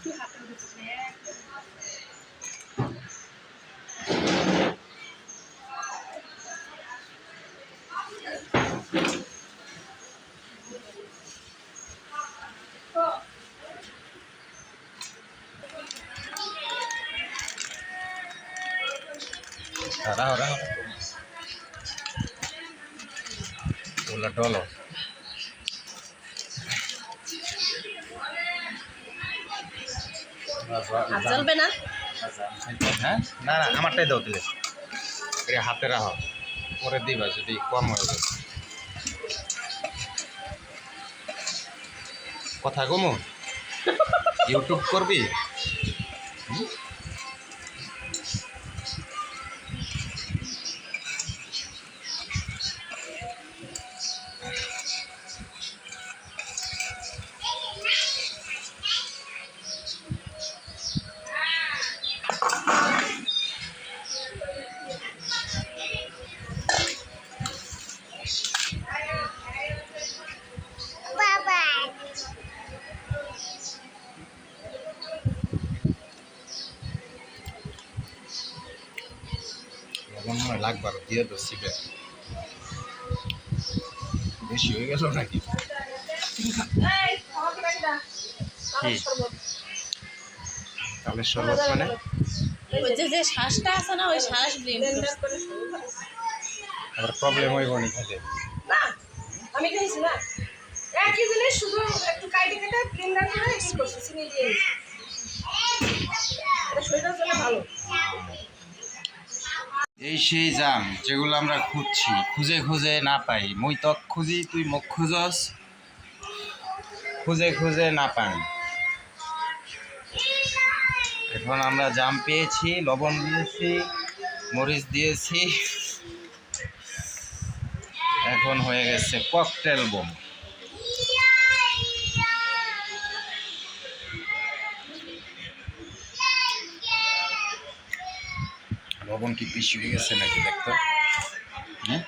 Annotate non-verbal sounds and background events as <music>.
Sarah orang ular dolor. আর চলবে না? হ্যাঁ না না আমারটাই দাও এটা হাতে রাখো। পরে দিবা যদি কম হয়ে কথা কমু? <laughs> ইউটিউব করবি? লবণ মনে হয় আরও দিয়ে তো সিবে। বেশি হয়ে গেল নাকি? কি? তাহলে শরবত মানে? ওই যে যে শ্বাসটা আছে না ওই শ্বাস আবার প্রবলেম হইব নি খেলে না আমি খাইছি না। একই জিনিস শুধু একটু কাইটে কেটে ব্লেন্ডার করে ই করছি চিনি দিয়ে। এটা শরীরের জন্য ভালো। এই সেই জাম যেগুলো আমরা খুঁজছি, খুঁজে খুঁজে না পাই। মই তক খুঁজি, তুই মুখ খুঁজস, খুঁজে খুঁজে না পাই এখন আমরা জাম পেয়েছি, লবণ দিয়েছি, মরিচ দিয়েছি। এখন হয়ে গেছে ককটেল বোম ভবন কি বেশি হয়ে গেছে নাকি দেখতো হ্যাঁ?